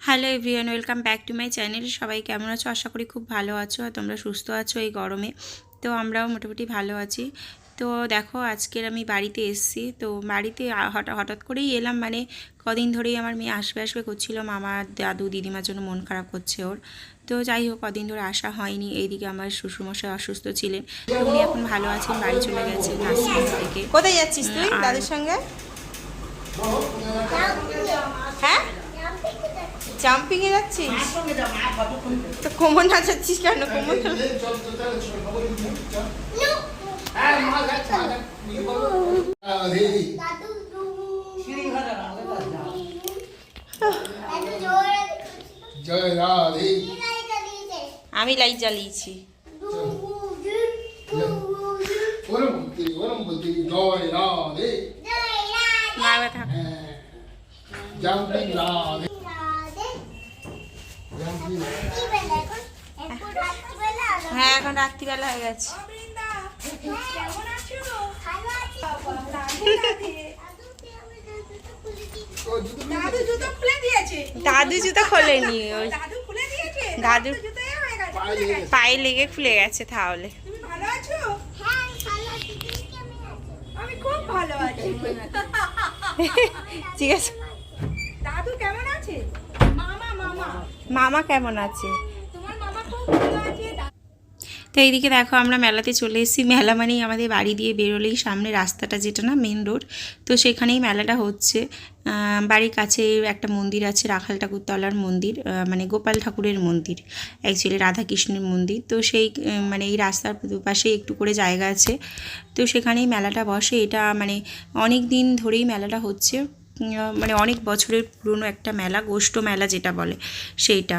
Hello everyone welcome back to my channel সবাই কেমন আছো? আশা করি খুব ভালো আছো আর তোমরা সুস্থ আছো এই গরমে। তো আমরাও মোটামুটি ভালো আছি। তো দেখো আজকের আমি বাড়িতে এসেছি। তো বাড়িতে হঠাৎ হঠাৎ করেই এলাম। মানে কদিন ধরেই আমার মেয়ে আসবে আসবে করছিল। মামা দাদু দিদিমার জন্য মন খারাপ করছে ওর। তো যাই হোক কদিন ধরে আসা হয়নি। এইদিকে আমার শ্বশুরমশাই অসুস্থ ছিলেন। তো উনি এখন ভালো আছেন বাড়ি চলে গেছেন থেকে। কোথায় যাচ্ছিস তুই দাদুর সঙ্গে? হ্যাঁ? জাম্পিং এ যাচ্ছিস? তো কোমর নাচাচ্ছিস কেন? কোমর জয় রাধে। আমি লাইট জ্বালিয়েছি। ওরম বুদ্ধি ওরম বুদ্ধি জয় রাধে। হ্যাঁ। জাম্পিং রাধে। হ্যাঁ এখন রাত্রিবেলা হয়ে গেছে। দাদু জুতো খুলে দিয়েছে দাদু খোলেনি ওই দাদু হয়ে পায়ে লেগে খুলে গেছে তাহলে। তুমি ভালো আছো আমি খুব ভালো আছি ঠিক আছে দাদু কেমন আছে মামা মামা কেমন আছে? তোমার মামা খুব ভালো আছে। দা- তো এইদিকে দেখো আমরা মেলাতে চলে এসেছি। মেলা মানেই আমাদের বাড়ি দিয়ে বেরোলেই সামনে রাস্তাটা যেটা না মেন রোড তো সেখানেই মেলাটা হচ্ছে। বাড়ির কাছে একটা মন্দির আছে রাখাল ঠাকুরতলার মন্দির মানে গোপাল ঠাকুরের মন্দির অ্যাকচুয়ালি রাধাকৃষ্ণের মন্দির। তো সেই মানে এই রাস্তার দুপাশে একটু করে জায়গা আছে। তো সেখানেই মেলাটা বসে। এটা মানে অনেক দিন ধরেই মেলাটা হচ্ছে। মানে অনেক বছরের পুরনো একটা মেলা, গোষ্ঠ মেলা যেটা বলে সেইটা।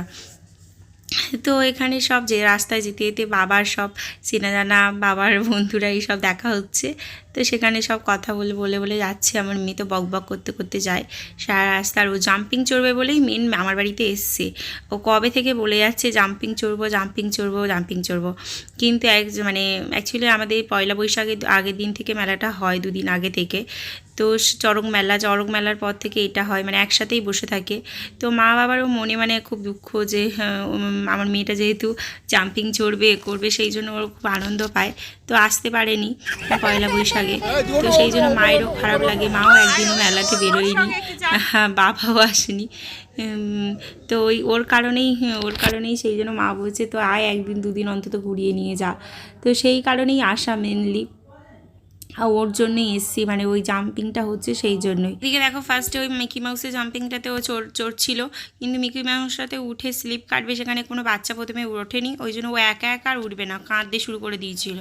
তো এখানে সব যে রাস্তায় যেতে যেতে বাবার সব চেনা জানা বাবার বন্ধুরা সব দেখা হচ্ছে। তো সেখানে সব কথা বলে বলে বলে যাচ্ছে। আমার মেয়ে তো বক বক করতে করতে যায়। সারা রাস্তার ও জাম্পিং চড়বে বলেই মেন আমার বাড়িতে এসছে। ও কবে থেকে বলে যাচ্ছে জাম্পিং চড়বো জাম্পিং চড়বো জাম্পিং চড়বো। কিন্তু এক মানে অ্যাকচুয়ালি আমাদের পয়লা বৈশাখের আগের দিন থেকে মেলাটা হয় দুদিন আগে থেকে। তো চরক মেলা চরক মেলার পর থেকে এটা হয় মানে একসাথেই বসে থাকে। তো মা বাবারও মনে মানে খুব দুঃখ যে হ্যাঁ, আমার মেয়েটা যেহেতু জাম্পিং চড়বে করবে সেই জন্য ওর খুব আনন্দ পায়। তো আসতে পারেনি পয়লা বৈশাখে। তো সেই জন্য মায়েরও খারাপ লাগে মাও একদিনও মেলাতে বেরোয়নি। হ্যাঁ, বাবাও আসেনি। তো ওই ওর কারণেই হ্যাঁ, ওর কারণেই সেই জন্য মা বলছে তো আয় একদিন দুদিন অন্তত ঘুরিয়ে নিয়ে যা। তো সেই কারণেই আসা মেনলি ওর জন্যই এসছি মানে ওই জাম্পিংটা হচ্ছে সেই জন্যই। এদিকে দেখো ফার্স্টে ওই মিকি মাউসের জাম্পিংটাতে ও চোর চড়ছিল, কিন্তু মিকি মাউসটাতে উঠে স্লিপ কাটবে, সেখানে কোনো বাচ্চা প্রথমে ওঠেনি, ওই জন্য ও একা একা আর উঠবে না, কাঁদতে শুরু করে দিয়েছিল।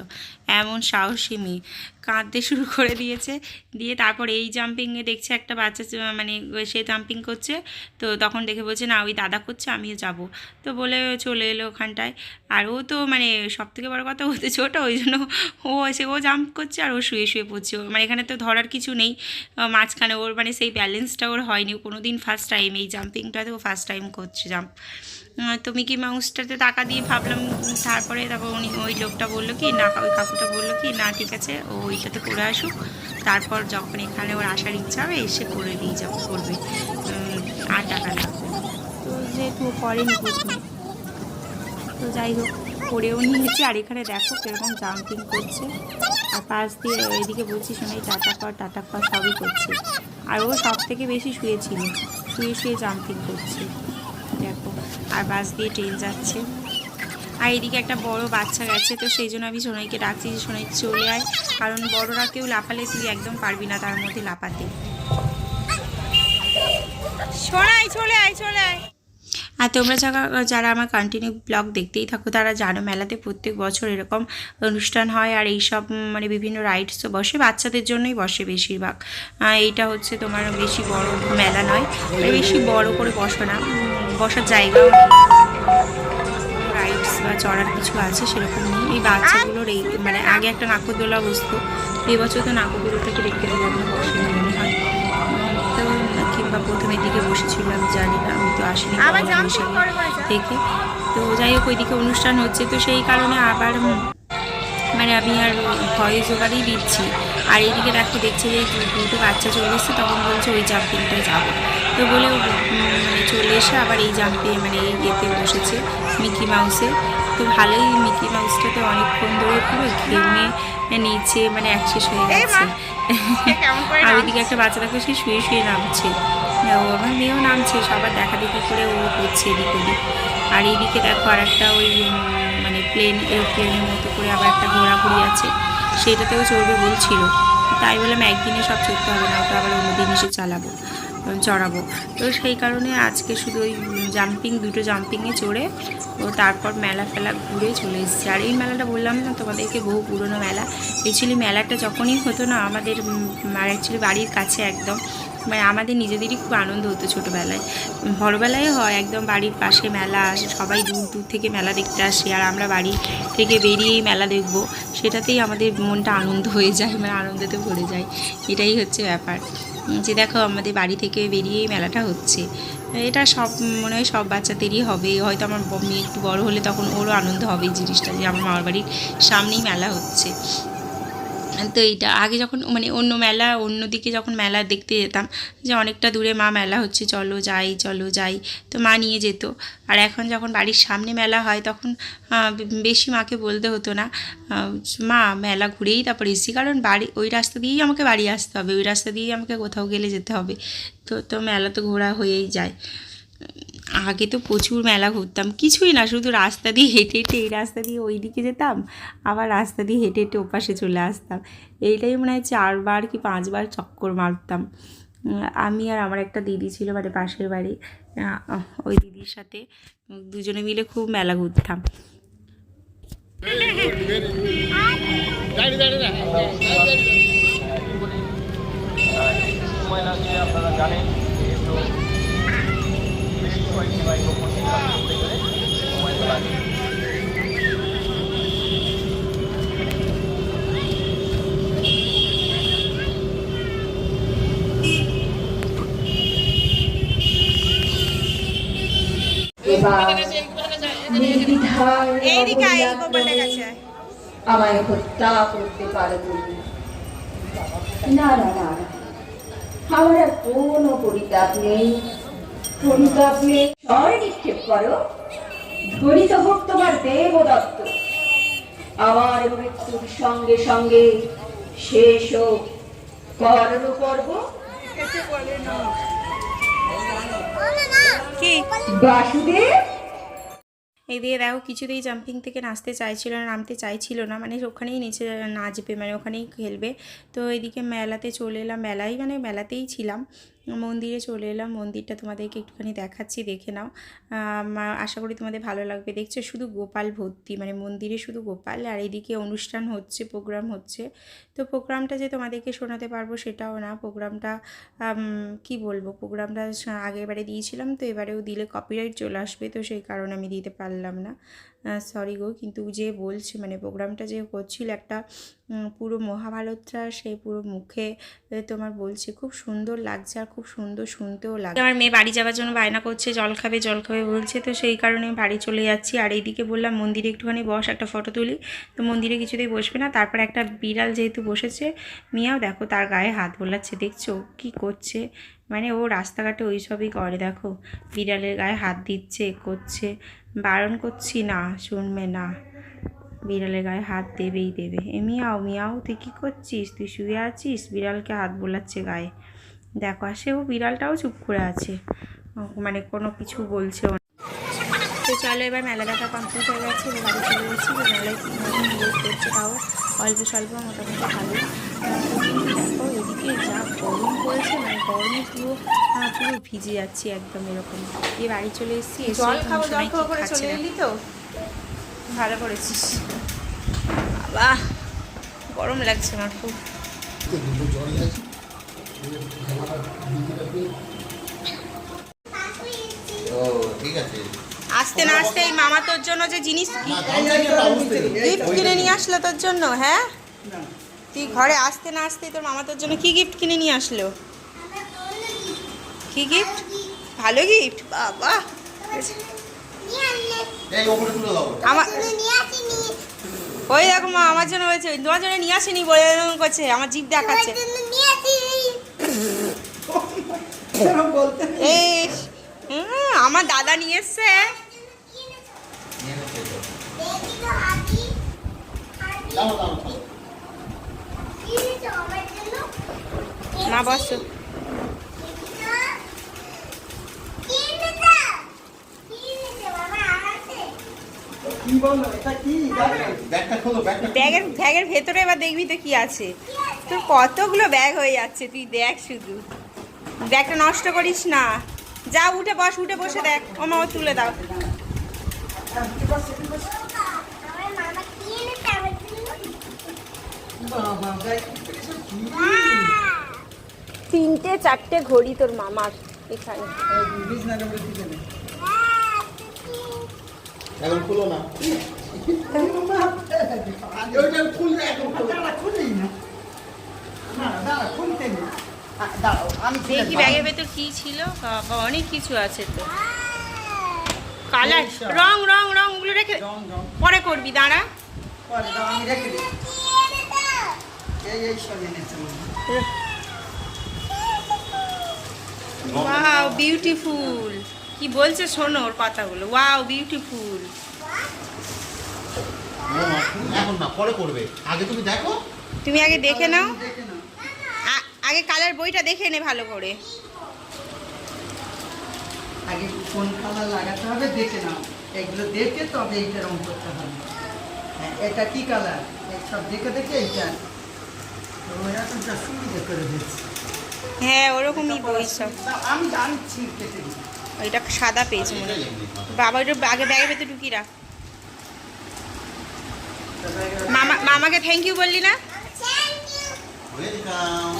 এমন সাহসী মেয়ে। কাঁদতে শুরু করে দিয়েছে। দিয়ে তারপর এই জাম্পিংয়ে দেখছে একটা বাচ্চা মানে সে জাম্পিং করছে। তো তখন দেখে বলছে, না, ওই দাদা করছে, আমিও যাব। তো বলে চলে এলো ওখানটায়। আর ও তো মানে সব থেকে বড় কথা, ও তো ছোটো, ওই জন্য ও এসে, ও জাম্প করছে আর ও শুয়ে শুয়ে পড়ছে। মানে এখানে তো ধরার কিছু নেই। মাঝখানে ওর মানে সেই ব্যালেন্সটা ওর হয়নি। কোনো দিন ফার্স্ট টাইম এই জাম্পিংটাতে ও ফার্স্ট টাইম করছে জাম্প তো মিকি মাউসটাতে টাকা দিয়ে ভাবলাম, তারপরে তারপর উনি ওই লোকটা বলল কি, না, ওই কাকুটা বলল কি, না, ঠিক আছে, ও ওইটাতে করে আসুক। তারপর যখন এখানে ওর আসার ইচ্ছা হবে, এসে করে নিয়ে যাব, করবে। আর টাকা লাগবে। তো যেহেতু করেনি তো যাই হোক, করেও নিয়েছি। আর এখানে দেখো কীরকম জাম্পিং করছে। আর পাশ দিয়ে এদিকে বলছি শোনাই টাটা কর টাটা কর, সবই করছে। আর ও সব থেকে বেশি শুয়েছিল। শুয়ে শুয়ে জাম্পিং করছে। দেখো আর বাস দিয়ে ট্রেন যাচ্ছে। আর এদিকে একটা বড় বাচ্চা গেছে, তো সেই জন্য আমি সোনাইকে ডাকছি যে, সোনাই চলে আয়। কারণ বড়রা কেউ লাফালে তুই একদম পারবি না তার মধ্যে লাফাতে। সোনাই, চলে আয় চলে আয়। আর তোমরা যারা যারা আমার কন্টিনিউ ব্লগ দেখতেই থাকো তারা জানো মেলাতে প্রত্যেক বছর এরকম অনুষ্ঠান হয় আর এইসব উম, মানে বিভিন্ন রাইডসও বসে বাচ্চাদের জন্যই বসে বেশিরভাগ। এইটা হচ্ছে তোমার বেশি বড় মেলা নয় মানে বেশি বড় করে বসে না বসার জায়গাও নেই। রাইডস বা চড়ার কিছু আছে সেরকম নেই। এই বাচ্চাগুলোর এই মানে আগে একটা নাকরদোলা বসতো এই বছর তো নাকরদোলাটাকে দিলাম না বসে মনে হয়। তো কিংবা প্রথমের দিকে বসেছিলাম জানি না। আসিনি। দেখে। তো যাই হোক ওইদিকে অনুষ্ঠান হচ্ছে তো সেই কারণে আবার মানে আমি আর ভয় জোগাড়ই দিচ্ছি। আর এইদিকে দেখো দেখছি যে দুটো বাচ্চা চলে এসছে তখন বলছে ওই জাম্পিংটায় যাব। তো বলে মানে চলে এসে আবার এই জাম্পে মানে এই ইয়েতে বসেছে মিকি মাউসে। তো ভালোই মিকি মাউসটাতে অনেকক্ষণ ধরে পুরো ঘেমে নিচে মানে অ্যাক্সেস হয়ে গেছে। আর? ওইদিকে একটা বাচ্চা দেখো সে শুয়ে শুয়ে নামছে। আমার মেয়েও নামছে, সবার দেখা দেখি করে ও করছে এদিক ওদিক। আর এইদিকে দেখো আর একটা ওই মানে প্লেন এরোপ্লেনের মতো করে আবার একটা ঘোরাঘুরি আছে সেটাতেও চড়বে বলছিল। তাই বললাম, একদিনে সব চড়তে হবে, না ওটা আবার অন্যদিন এসে চালাবো চড়াবো। তো সেই কারণে আজকে শুধু ওই জাম্পিং দুটো জাম্পিংয়ে চড়ে, ও তারপর মেলা ফেলা ঘুরে চলে এসেছে। আর এই মেলাটা বললাম না তোমাদেরকে, বহু পুরনো মেলা। অ্যাকচুয়ালি মেলাটা যখনই হতো না, আমাদের অ্যাকচুয়ালি বাড়ির কাছে একদম মানে আমাদের নিজেদেরই খুব আনন্দ হতো ছোটোবেলায়। বড়োবেলায় হয় একদম বাড়ির পাশে মেলা আসে, সবাই দূর দূর থেকে মেলা দেখতে আসে, আর আমরা বাড়ি থেকে বেরিয়েই মেলা দেখব। সেটাতেই আমাদের মনটা আনন্দ হয়ে যায় মানে আনন্দতে ভরে যায়। এটাই হচ্ছে ব্যাপার। যে দেখো আমাদের বাড়ি থেকে বেরিয়েই মেলাটা হচ্ছে। এটা সব, মনে হয় সব বাচ্চাদেরই হবে। হয়তো আমার মেয়ে একটু বড় হলে তখন ওরও আনন্দ হবে এই জিনিসটা যে আমার মামার বাড়ির সামনেই মেলা হচ্ছে। তো এইটা, আগে যখন মানে অন্য মেলা অন্যদিকে যখন মেলা দেখতে যেতাম, যে অনেকটা দূরে মা মেলা হচ্ছে, চলো যাই চলো যাই, তো মা নিয়ে যেত। আর এখন যখন বাড়ির সামনে মেলা হয়, তখন বেশি মাকে বলতে হতো না। মা মেলা ঘুরেই তারপর এসি, কারণ বাড়ি, ওই রাস্তা দিয়েই আমাকে বাড়ি আসতে হবে, ওই রাস্তা দিয়েই আমাকে কোথাও গেলে যেতে হবে। তো তো মেলা তো ঘোরা হয়েই যায়। আগে তো প্রচুর মেলা ঘুরতাম, কিছুই না, শুধু রাস্তা দিয়ে হেঁটে হেঁটে এই রাস্তা দিয়ে ওই দিকে যেতাম, আবার রাস্তা দিয়ে হেঁটে হেঁটে ওপাশে চলে আসতাম। এইটাই মনে হয় চারবার কি পাঁচবার চক্কর মারতাম। আমি আর আমার একটা দিদি ছিল মানে পাশের বাড়ি ওই দিদির সাথে দুজনে মিলে খুব মেলা ঘুরতাম। জানেন আমায় হত্যা করতে পারবে না না না। আমার কোনো পরিতাপ নেই পরিতাপ নেই নিক্ষেপ করো? ধরিত হোক তোমার দেবদত্ত। আমার মৃত্যুর সঙ্গে সঙ্গে শেষ হোক কর্ণ পর্ব বাসুদেব? এই দিয়ে দেখো কিছুতেই জাম্পিং থেকে নাচতে চাইছিল না নামতে চাইছিল না মানে ওখানেই নিচে নাচবে মানে ওখানেই খেলবে। তো এদিকে মেলাতে চলে এলাম মেলাই মানে মেলাতেই ছিলাম। মন্দিরে চলে এলাম। মন্দিরটা তোমাদেরকে একটুখানি দেখাচ্ছি, দেখে নাও। আশা করি তোমাদের ভালো লাগবে। দেখছ, শুধু গোপাল ভর্তি মানে মন্দিরে শুধু গোপাল, আর এদিকে অনুষ্ঠান হচ্ছে, প্রোগ্রাম হচ্ছে। তো প্রোগ্রামটা যে তোমাদেরকে শোনাতে পারব সেটাও না। প্রোগ্রামটা কি বলব? প্রোগ্রামটা আগের বারে দিয়েছিলাম, তো এবারেও দিলে কপিরাইট চলে আসবে, তো সেই কারণে আমি দিতে পারলাম না। সরি গো, কিন্তু যে বলছে মানে প্রোগ্রামটা যে করছিল একটা পুরো মহাভারতটা সেই পুরো মুখে তোমার বলছে, খুব সুন্দর লাগছে আর খুব সুন্দর শুনতেও লাগছে। আমার মেয়ে বাড়ি যাওয়ার জন্য বায়না করছে, জল খাবে জল খাবে বলছে, তো সেই কারণে বাড়ি চলে যাচ্ছি। আর এইদিকে বললাম, মন্দিরে একটুখানি বস, একটা ফটো তুলি। তো মন্দিরে কিছুতেই বসবে না, তারপর একটা বিড়াল যেহেতু বসেছে, মিয়াও দেখো তার গায়ে হাত বোলাচ্ছে, দেখছ কি করছে? মানে ও রাস্তাঘাটে ওই সবই করে, দেখো। বিড়ালের গায়ে হাত দিচ্ছে, করছে। বারণ করছি, না, শুনবে না। বিড়ালের গায়ে হাত দেবেই দেবে। এ মিয়াও মিয়াও তুই কী করছিস? তুই শুয়ে আছিস? বিড়ালকে হাত বোলাচ্ছে গায়ে। দেখো আর সেও বিড়ালটাও চুপ করে আছে। মানে কোনো কিছু বলছেও না। তো চলো এবার মেলা দেখা কমপ্লিট হয়ে গেছে। এবার বাড়ি চলে গেছি তো মেলায় ইউজ করছে তাও অল্প স্বল্প মোটামুটি ভালো। দেখো এদিকে যা গরম পড়েছে মানে গরমে পুরো পুরো ভিজে যাচ্ছি একদম এরকম। দিয়ে বাড়ি চলে এসেছি এসে জল খাব জল খাব করে চলে এলি তো? ভালো করেছিস। বাবা গরম লাগছে আমার খুব। আসতে না আসতে এই মামা তোর জন্য যে জিনিস গিফট কিনে নিয়ে আসলো তোর জন্য হ্যাঁ? তুই ঘরে আসতে না আসতেই তোর মামা তোর জন্য কি গিফট কিনে নিয়ে আসলো? কি গিফট ভালো গিফট বাবা আমার ওই দেখো মা আমার জন্য হয়েছে তোমার জন্য নিয়ে আসেনি বলে করছে আমার জিভ দেখাচ্ছে। এই আমার দাদা নিয়ে এসছে। মা বসো ব্যাগটা খোলো ব্যাগটা খোলো। ব্যাগের ব্যাগের ভেতরে এবার দেখবি তো কি আছে। তোর কতগুলো ব্যাগ হয়ে যাচ্ছে তুই দেখ শুধু। ব্যাগটা নষ্ট করিস না। যা উঠে বস উঠে বসে দেখ। ও মা ও তুলে দাও। তিনটে চারটে ঘড়ি তোর মামার এখানে। এখন খুলো না। ওইটা খুললে এখন খুলো। দেখি ব্যাগের ভেতর কি ছিল? বাবা অনেক কিছু আছে তো। কালার রং রং রংগুলো রেখে পরে করবি দাঁড়া। ওয়াও বিউটিফুল কি বলছে শোনো ওর কথাগুলো। ওয়াও বিউটিফুল এখন না পরে করবে। আগে তুমি দেখো। তুমি আগে দেখে নাও। আগে কালার বইটা দেখে নে ভালো করে। আগে কোন কালার লাগাতে হবে দেখে নাও। এগুলো দেখে তবে এইটা রং করতে হবে। হ্যাঁ, এটা কি কালার? সব দেখে দেখে এইটা। সুবিধা করে দিচ্ছে হ্যাঁ ওরকমই বই সব। আমি জানছি কেটে ওইটা সাদা পেজ মনে। বাবা ওটা আগে ব্যাগের ভেতর ঢুকিয়ে রাখ। মামা মামাকে থ্যাংক ইউ বললি না? ওয়েলকাম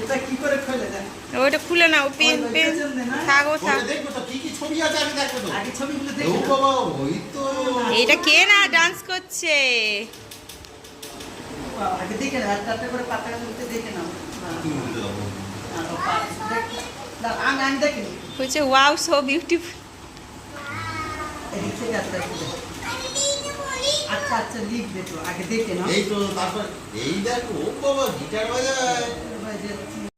এটা কি করে খুলে দেন ওটা খুলে নাও পেন পেন থাক ও থাক। কি কি ছবি আছে আগে দেখব তো। আগে ছবিগুলো ও দেখে নাও। বাবা ওই তো। এইটা কে না ডান্স করছে? আগে দেখে একটা করে পাতা দেখে নাও। বলছে ওয়াও সো বিউটিফুল এদিক থেকে একটা একটু দেখো। আচ্ছা আচ্ছা লিখবে তো আগে দেখে নাও এই তো তারপর এই দেখো বাবা গিটার বাজায়।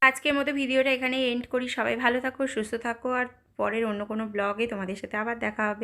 আজকের মতো ভিডিওটা এখানে এন্ড করি। সবাই ভালো থাকো সুস্থ থাকো আর পরের অন্য কোনো ব্লগে তোমাদের সাথে আবার দেখা হবে।